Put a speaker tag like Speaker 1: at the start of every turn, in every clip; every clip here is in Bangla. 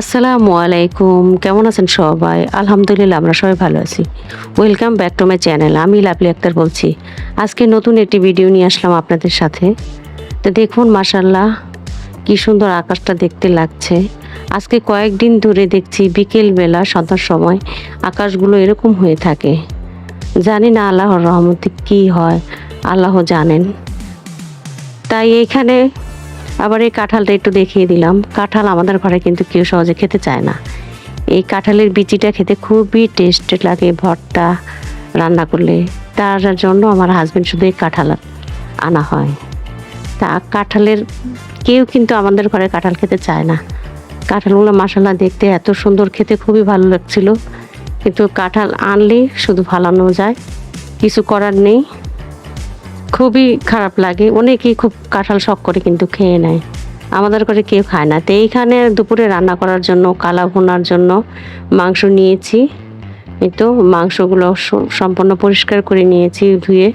Speaker 1: আসসালামু আলাইকুম। কেমন আছেন সবাই? আলহামদুলিল্লাহ, আমরা সবাই ভালো আছি। Welcome back to my channel আমি লাভলি আক্তার বলছি। আজকে নতুন একটি ভিডিও নিয়ে আসলাম আপনাদের সাথে। তো দেখুন মাসাল্লাহ কি সুন্দর আকাশটা দেখতে লাগছে। আজকে কয়েকদিন ধরে দেখছি বিকেলবেলা সন্ধ্যার সময়, আকাশগুলো এরকম হয়ে থাকে। জানি না আল্লাহর রহমতে কি হয়, আল্লাহ জানেন। তাই এইখানে আবার এই কাঁঠালটা একটু দেখিয়ে দিলাম। কাঁঠাল আমাদের ঘরে কিন্তু কেউ সহজে খেতে চায় না। এই কাঁঠালের বিচিটা খেতে খুবই টেস্ট লাগে ভর্তা রান্না করলে। তার জন্য আমার হাজব্যান্ড শুধু এই কাঁঠাল আনা হয়। তা কাঁঠালের কেউ কিন্তু আমাদের ঘরে কাঁঠাল খেতে চায় না। কাঁঠালগুলো মশালা দেখতে এত সুন্দর, খেতে খুবই ভালো লাগছিল। কিন্তু কাঁঠাল আনলে শুধু ফালানো যায়। কিছু করার নেই। খুবই খারাপ লাগে। অনেকেই খুব কাঁঠাল শখ করে কিন্তু খেয়ে নেয়। আমাদের করে কেউ খায় না। তো এইখানে দুপুরে রান্না করার জন্য, কালা ভুনার জন্য মাংস নিয়েছি। এই তো মাংসগুলো সম্পূর্ণ পরিষ্কার করে নিয়েছি ধুয়ে।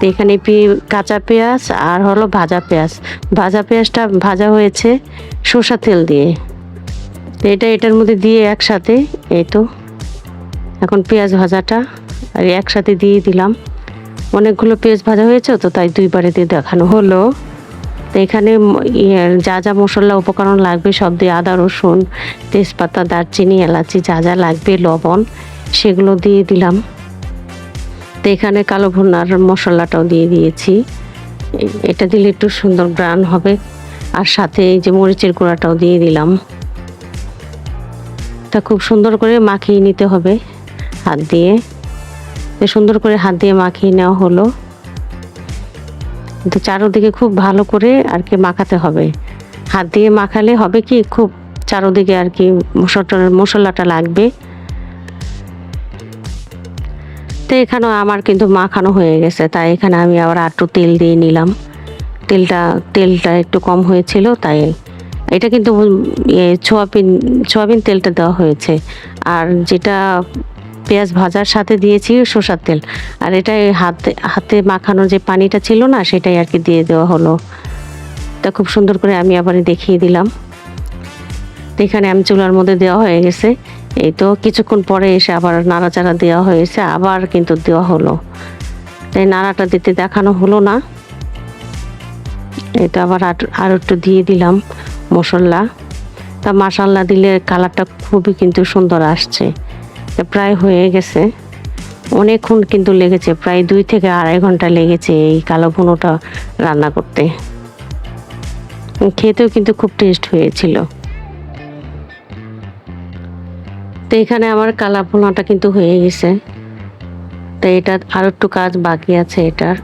Speaker 1: তো এখানে পি- কাঁচা পেঁয়াজ আর হলো ভাজা পেঁয়াজ। ভাজা পেঁয়াজটা ভাজা হয়েছে সর্ষা তেল দিয়ে। তো এটা এটার মধ্যে দিয়ে একসাথে, এই তো। এখন পেঁয়াজ ভাজাটা আর একসাথে দিয়ে দিলাম। অনেকগুলো পেঁয়াজ ভাজা হয়েছে, তো তাই দুইবারে দিয়ে দেখানো হলো। তো এখানে ইয়ে যা যা মশলা উপকরণ লাগবে সব দিয়ে আদা, রসুন, তেজপাতা, দারচিনি, এলাচি, যা যা লাগবে, লবণ, সেগুলো দিয়ে দিলাম। তো এখানে কালো ভুনার মশলাটাও দিয়ে দিয়েছি। এটা দিলে একটু সুন্দর গ্রান হবে। আর সাথে এই যে মরিচের গুঁড়াটাও দিয়ে দিলাম। তা খুব সুন্দর করে মাখিয়ে নিতে হবে হাত দিয়ে। সুন্দর করে হাত দিয়ে মাখিয়ে নেওয়া হলো। তো চারোদিকে খুব ভালো করে আর কি মাখাতে হবে। হাত দিয়ে মাখালে হবে কি খুব চারোদিকে আর কি মশলাটা লাগবে। তো এখানেও আমার কিন্তু মাখানো হয়ে গেছে, তাই এখানে আমি আবার একটু তেল দিয়ে নিলাম। তেলটা তেলটা একটু কম হয়েছিল, তাই এটা কিন্তু ইয়ে সোয়াবিন সোয়াবিন তেলটা দেওয়া হয়েছে। আর যেটা পেঁয়াজ ভাজার সাথে দিয়েছি সর্ষার তেল। আর এটাই হাতে হাতে মাখানো যে পানিটা ছিল না, সেটাই আর কি দিয়ে দেওয়া হলো। তা খুব সুন্দর করে আমি আবার দেখিয়ে দিলাম। এখানে আমি চুলার মধ্যে দেওয়া হয়ে গেছে। এই তো কিছুক্ষণ পরে এসে আবার নাড়াচাড়া দেওয়া হয়েছে, আবার কিন্তু দেওয়া হলো। তাই নাড়াটা দিতে দেখানো হলো না। এটা আবার আর- একটু দিয়ে দিলাম মশলা। তা মশাল্লা দিলে কালারটা খুবই কিন্তু সুন্দর আসছে। প্রায় হয়ে গেছে। অনেকক্ষণ কিন্তু লেগেছে, প্রায় দুই থেকে আড়াই ঘণ্টা লেগেছে এই কালো ভুনোটা রান্না করতে। খেতেও কিন্তু খুব টেস্ট হয়েছিল। তো এখানে আমার কালা ভুনাটা কিন্তু হয়ে গেছে। তো এটা আর একটু কাজ বাকি আছে এটার।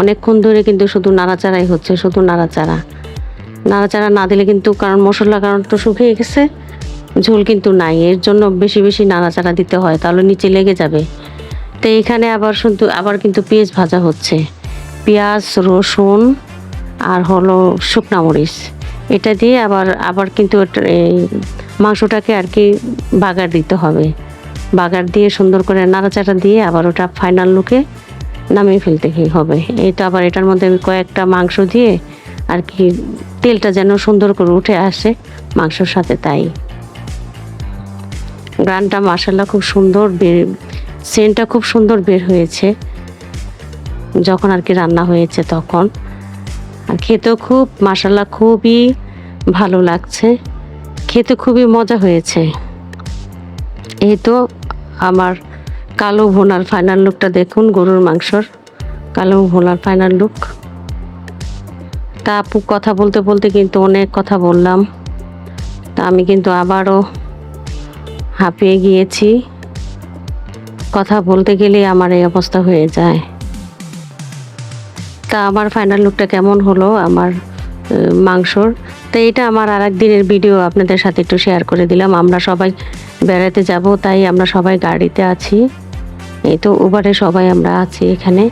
Speaker 1: অনেকক্ষণ ধরে কিন্তু শুধু নাড়াচাড়াই হচ্ছে, শুধু নাড়াচাড়া। নাড়াচাড়া না দিলে কিন্তু কারণ মশলা কারণ তো শুকিয়ে গেছে। ঝোল কিন্তু নাই, এর জন্য বেশি বেশি নাড়াচাড়া দিতে হয়, তাহলে নিচে লেগে যাবে। তো এখানে আবার শুধু, আবার কিন্তু পেঁয়াজ ভাজা হচ্ছে। পেঁয়াজ, রসুন আর হলো শুকনা মরিচ। এটা দিয়ে আবার আবার কিন্তু মাংসটাকে আর কি বাগার দিতে হবে। বাগার দিয়ে সুন্দর করে নাড়াচাড়া দিয়ে আবার ওটা ফাইনাল লুকে নামিয়ে ফেলতে হবে। এই তো আবার এটার মধ্যে কয়েকটা মাংস দিয়ে আর কি তেলটা যেন সুন্দর করে উঠে আসে মাংসর সাথে তাই। গ্রানটা মাসাল্লা খুব সুন্দর বের সেন্টটা খুব সুন্দর বের হয়েছে। যখন আর কি রান্না হয়েছে তখন। আর খেতেও খুব মাসাল্লা খুবই ভালো লাগছে। খেতে খুবই মজা হয়েছে। এই তো আমার কালো ভোনার ফাইনাল লুকটা দেখুন, গরুর মাংসর কালো ভোনার ফাইনাল লুক তা আপু কথা বলতে বলতে কিন্তু অনেক কথা বললাম। তা আমি কিন্তু আবারও হাঁপিয়ে গিয়েছি। কথা বলতে গেলে আমার এই অবস্থা হয়ে যায়। তা আমার ফাইনাল লুকটা কেমন হলো আমার মাংসর? তো এটা আমার আর দিনের ভিডিও আপনাদের সাথে একটু শেয়ার করে দিলাম। আমরা সবাই বেড়াতে যাব, তাই আমরা সবাই গাড়িতে আছি। এই তো উবারে সবাই আমরা আছি এখানে,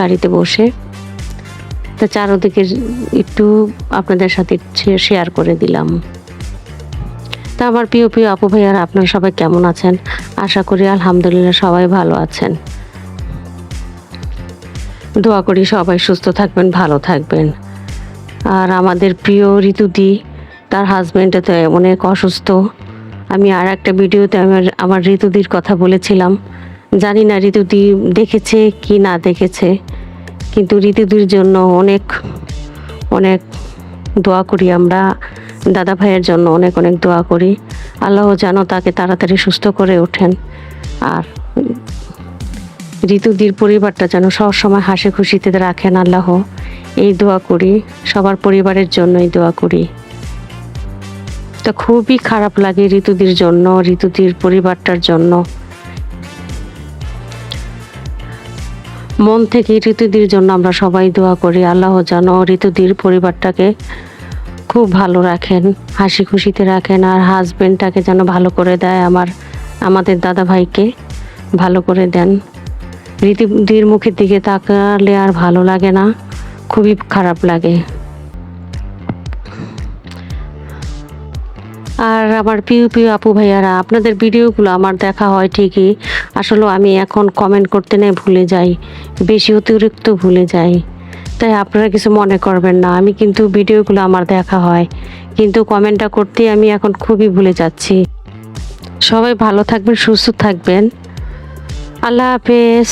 Speaker 1: গাড়িতে বসে। তো চারোদিকে একটু আপনাদের সাথে শেয়ার করে দিলাম। তা আমার প্রিয় প্রিয় আপু ভাইয়ারা, আপনারা সবাই কেমন আছেন? আশা করি আলহামদুলিল্লাহ সবাই ভালো আছেন। দোয়া করি সবাই সুস্থ থাকবেন, ভালো থাকবেন। আর আমাদের প্রিয় ঋতুদি তার হাজব্যান্ডে তো অনেক অসুস্থ। আমি আর একটা ভিডিওতে আমার আমার ঋতুদির কথা বলেছিলাম। জানি না ঋতুদি দেখেছে কি না দেখেছে, কিন্তু ঋতুদির জন্য অনেক অনেক দোয়া করি আমরা। দাদা ভাইয়ের জন্য অনেক অনেক দোয়া করি। আল্লাহ যেন তাকে তাড়াতাড়ি সুস্থ করে ওঠেন। আর ঋতুদির পরিবারটা যেন সবসময় হাসি খুশিতে রাখেন আল্লাহ। এই দোয়া করি, সবার পরিবারের জন্যই দোয়া করি। তো খুবই খারাপ লাগে ঋতুদির জন্য, ঋতুদির পরিবারটার জন্য। মন থেকে ঋতুদির জন্য আমরা সবাই দোয়া করি, আল্লাহ যেন ঋতুদির পরিবারটাকে খুব ভালো রাখেন, হাসি খুশিতে রাখেন আর হাজবেন্ডটাকে যেন ভালো করে দেয় আমার, আমাদের দাদা ভাইকে ভালো করে দেন। ঋতুদির মুখের দিকে তাকালে আর ভালো লাগে না, খুবই খারাপ লাগে। আর আমার প্রিয় প্রিয় আপু ভাইয়ারা, আপনাদের ভিডিওগুলো আমার দেখা হয় ঠিকই, আসলে আমি এখন কমেন্ট করতে নেই ভুলে যাই, বেশি অতিরিক্ত ভুলে যাই। তাই আপনারা কিছু মনে করবেন না। আমি কিন্তু ভিডিওগুলো আমার দেখা হয়। কিন্তু কমেন্টটা করতে আমি এখন খুবই ভুলে যাচ্ছি। সবাই ভালো থাকবেন, সুস্থ থাকবেন। আল্লাহ হাফেজ।